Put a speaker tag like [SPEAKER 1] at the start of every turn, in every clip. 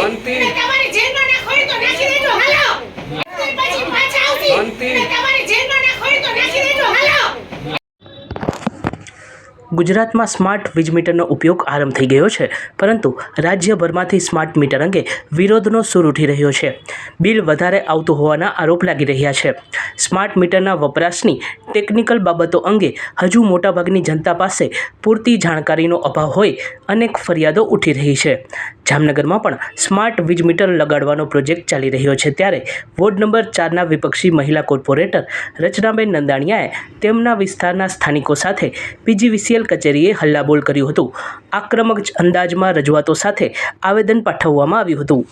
[SPEAKER 1] શાંતિ.
[SPEAKER 2] તમારે જેલમાં નાખો હોય તો નાખી દેજો. હાલો. પછી પાછા આવશે
[SPEAKER 1] શાંતિ.
[SPEAKER 2] તમારે જેલમાં નાખો હોય તો નાખી દેજો. હાલો.
[SPEAKER 3] ગુજરાતમાં સ્માર્ટ વીજ મીટરનો ઉપયોગ આરંભ થઈ ગયો છે પરંતુ રાજ્યભરમાંથી સ્માર્ટ મીટર અંગે વિરોધનો સૂર ઉઠી રહ્યો છે. બિલ વધારે આવતું હોવાના આરોપ લાગી રહ્યા છે. સ્માર્ટ મીટરના વપરાશની ટેકનિકલ બાબતો અંગે હજુ મોટાભાગની જનતા પાસે પૂરતી જાણકારીનો અભાવ હોય અનેક ફરિયાદો ઉઠી રહી છે. જામનગરમાં પણ સ્માર્ટ વીજ મીટર લગાડવાનો પ્રોજેક્ટ ચાલી રહ્યો છે ત્યારે વોર્ડ નંબર ચારના વિપક્ષી મહિલા કોર્પોરેટર રચનાબેન નંદાણીયાએ તેમના વિસ્તારના સ્થાનિકો સાથે પીજીવીસીએલ કચેરીએ હલ્લાબોલ કર્યું હતું. આક્રમક અંદાજમાં રજૂઆતો સાથે આવેદન પાઠવવામાં આવ્યું હતું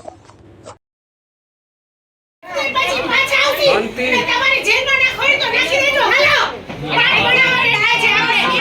[SPEAKER 2] પછી પાછા આવશે
[SPEAKER 1] શાંતિ.
[SPEAKER 2] અને તમારે જેલમાં નાખો હોય તો નાખી દેજો હાલો પાણી બનાવવા આવ્યા છે આપણે
[SPEAKER 1] એક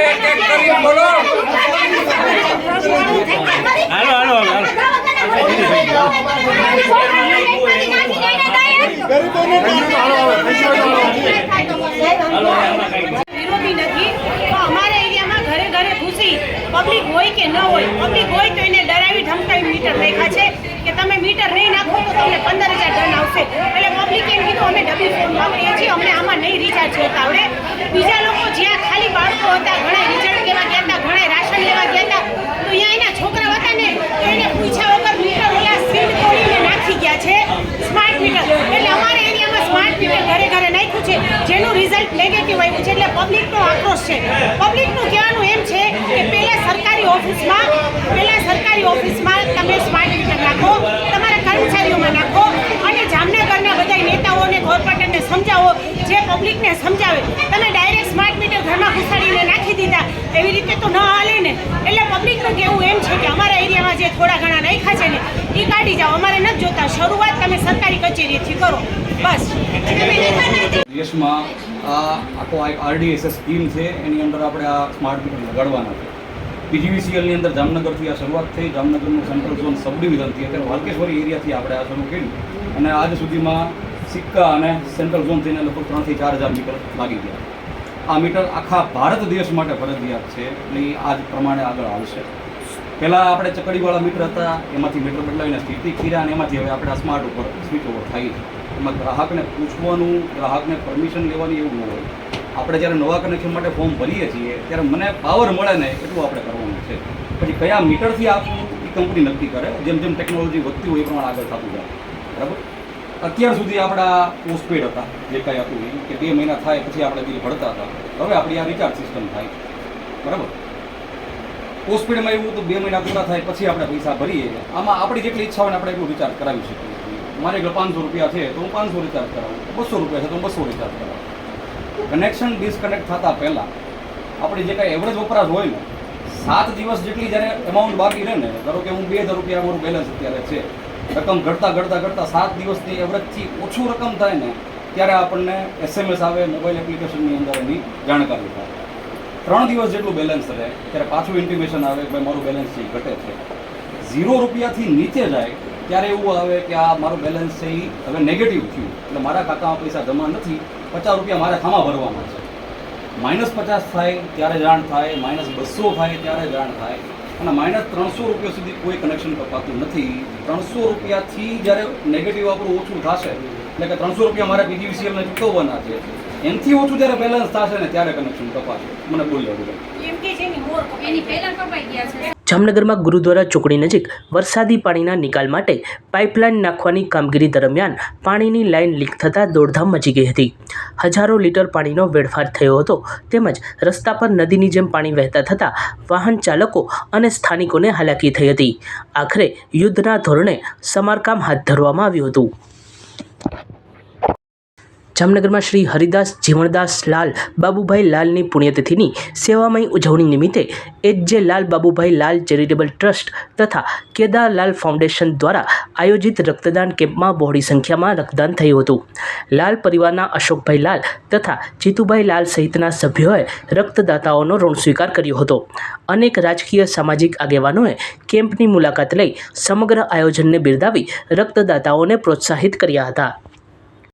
[SPEAKER 1] એક કરી બોલો
[SPEAKER 2] હાલો હાલો હાલો વિરોધી નથી. તો અમારા એરિયામાં ઘરે ઘરે ઘૂસી પબ્લિક હોય કે ન હોય પબ્લિક હોય તો એને ડરાવી ધમકાવી મીટર રાખ્યા છે કે તમે મીટર નહીં નાખો તો તમને પંદર હજાર ડન આવશે. એટલે પબ્લિકે એમ કીધું અમે ડબલ ફોન વાપરીએ છીએ અમને આમાં નહીં રિચાર્જ હોતા આવડે બીજા લોકો જ્યાં ખાલી બાળકો હતા ઘણા રિઝલ્ટ લેવા ગયા હતા ઘણા રાશન લેવા ગયા હતા તો અહીંયા એના છોકરા હતા ને તો એને પૂછ્યા વગર મીટર ઓલા સીલ તોડીને નાખી ગયા છે સ્માર્ટ મીટર એટલે અમારા એરિયામાં સ્માર્ટ મીટર ઘરે ઘરે નાખ્યું છે, જેનું રિઝલ્ટ નેગેટિવ આવ્યું છે, એટલે પબ્લિકનો આક્રોશ છે. પબ્લિકનું કહેવાનું એમ છે કે પહેલાં સરકારી ઓફિસમાં પહેલાં સરકારી ઓફિસમાં તમે સ્માર્ટ મીટર નાખો, તમારા કર્મચારીઓમાં નાખો અને જામનગરના બધા નેતાઓને કોર્પોરેટરને સમજાવો, જે પબ્લિકને સમજાવે. તમે ડાયરેક્ટ સ્માર્ટ મીટર ઘરમાં ઘુસાડીને નાખી દીધા, એવી રીતે તો ન હાલે ને. એટલે પબ્લિકનું કહેવું એમ છે કે અમારા એરિયામાં જે થોડા ઘણા નાખ્યા છે ને કાઢી જાઓ, અમારે નથી જોતા. શરૂઆત તમે સરકારી કચેરીથી કરો. બસ.
[SPEAKER 4] દેશમાં આ આખો એક આરડીએસએસ સ્કીમ છે, એની અંદર આપણે આ સ્માર્ટ મીટર લગાડવાના છે. પીજીવીસીએલની અંદર જામનગરથી આ શરૂઆત થઈ, જામનગરનું સેન્ટ્રલ ઝોન સબ ડિવિઝનથી અત્યારે વાલકેશ્વરી એરિયાથી આપણે આ શરૂ કર્યું. અને આજ સુધીમાં સિક્કા અને સેન્ટ્રલ ઝોન થઈને લગભગ ત્રણથી ચાર હજાર મીટર લાગી ગયા. આ મીટર આખા ભારત દેશ માટે ફરજિયાત છે, એટલે એ આ જ પ્રમાણે આગળ આવશે. પહેલાં આપણે ચકડીવાળા મીટર હતા, એમાંથી મીટર બદલાવીને સ્થિતિ ખીરા અને એમાંથી હવે આપણે સ્માર્ટ ઉપર સ્વિચ ઓવર થાય છે. એમાં ગ્રાહકને પૂછવાનું, ગ્રાહકને પરમિશન લેવાની એવું ન હોય. આપણે જ્યારે નવા કનેક્શન માટે ફોર્મ ભરીએ છીએ, ત્યારે મને પાવર મળે ને એટલું આપણે કરવાનું છે. પછી કયા મીટરથી આપવું એ કંપની નક્કી કરે? જેમ જેમ ટેકનોલોજી વધતી હોય એ પ્રમાણે આગળ થતું જાય. બરાબર? અત્યાર સુધી આપણા પોસ્ટપેડ હતા, જે કાંઈ હતું કે બે મહિના થાય પછી આપણે બિલ ભરતા હતા. હવે આપણી આ રિચાર્જ સિસ્ટમ થાય બરાબર? પોસ્ટપેડમાં એવું તો બે મહિના પૂરા થાય, પછી આપણે પૈસા ભરીએ. આમાં આપણી જેટલી ઈચ્છા હોય આપણે એટલું રિચાર્જ કરાવી શકીએ. મારે એકલો પાંચસો રૂપિયા છે, તો હું પાંચસો રિચાર્જ કરાવું. બસો રૂપિયા છે, તો હું બસો રિચાર્જ કરાવું. કનેક્શન ડિસ્કનેક્ટ થતાં પહેલાં આપણી જે કાંઈ એવરેજ વપરાશ હોય ને, સાત દિવસ જેટલી જ્યારે એમાઉન્ટ બાકી રહે ને, ધારો કે હું બે હજાર રૂપિયા મારું બેલેન્સ અત્યારે છે, રકમ ઘટતા ઘટતા ઘટતા સાત દિવસની એવરેજથી ઓછું રકમ થાય ને, ત્યારે આપણને એસએમએસ આવે મોબાઈલ એપ્લિકેશનની અંદર એની જાણકારી થાય. ત્રણ દિવસ જેટલું બેલેન્સ રહે, ત્યારે પાછું ઇન્ટિમેશન આવે કે મારું બેલેન્સ છે ઘટે છે. ઝીરો રૂપિયાથી નીચે જાય, ત્યારે એવું આવે કે આ મારું બેલેન્સ છે એ હવે નેગેટિવ થયું. એટલે મારા ખાતામાં પૈસા જમા નથી, પચાસ રૂપિયા મારે ખામાં ભરવાના છે. માઇનસ પચાસ થાય, ત્યારે જાણ થાય, માઇનસ બસો થાય, ત્યારે જાણ થાય. અને માઇનસ ત્રણસો રૂપિયા સુધી કોઈ કનેક્શન કપાતું નથી. ત્રણસો રૂપિયાથી જ્યારે નેગેટિવ આપણું ઓછું થશે એટલે કે ત્રણસો રૂપિયા મારે પીજીવીસીએલને ચૂકવવાના છે. એનથી ઓછું જ્યારે બેલેન્સ થશે ને ત્યારે કનેક્શન કપાશે. મને બોલ્યો
[SPEAKER 5] છે
[SPEAKER 3] જામનગરમાં ગુરુદ્વારા ચોકડી નજીક વરસાદી પાણીના નિકાલ માટે પાઇપલાઇન નાખવાની કામગીરી દરમિયાન પાણીની લાઇન લીક થતાં દોડધામ મચી ગઈ હતી. હજારો લીટર પાણીનો વેડફાટ થયો હતો. તેમજ રસ્તા પર નદીની જેમ પાણી વહેતા થતાં વાહન ચાલકો અને સ્થાનિકોને હાલાકી થઈ હતી. આખરે યુદ્ધના ધોરણે સમારકામ હાથ ધરવામાં આવ્યું હતું. જામનગરમાં શ્રી હરિદાસ જીવણદાસ લાલ બાબુભાઈ લાલની પુણ્યતિથિની સેવામય ઉજવણી નિમિત્તે H J Lal Babubhai Lal charitable trust તથા કેદારલાલ ફાઉન્ડેશન દ્વારા આયોજિત રક્તદાન કેમ્પમાં બહોળી સંખ્યામાં રક્તદાન થયું હતું. લાલ પરિવારના અશોકભાઈ લાલ તથા જીતુભાઈ લાલ સહિતના સભ્યોએ રક્તદાતાઓનો ઋણ સ્વીકાર કર્યો હતો. અનેક રાજકીય સામાજિક આગેવાનોએ કેમ્પની મુલાકાત લઈ સમગ્ર આયોજનને બિરદાવી રક્તદાતાઓને પ્રોત્સાહિત કર્યા હતા.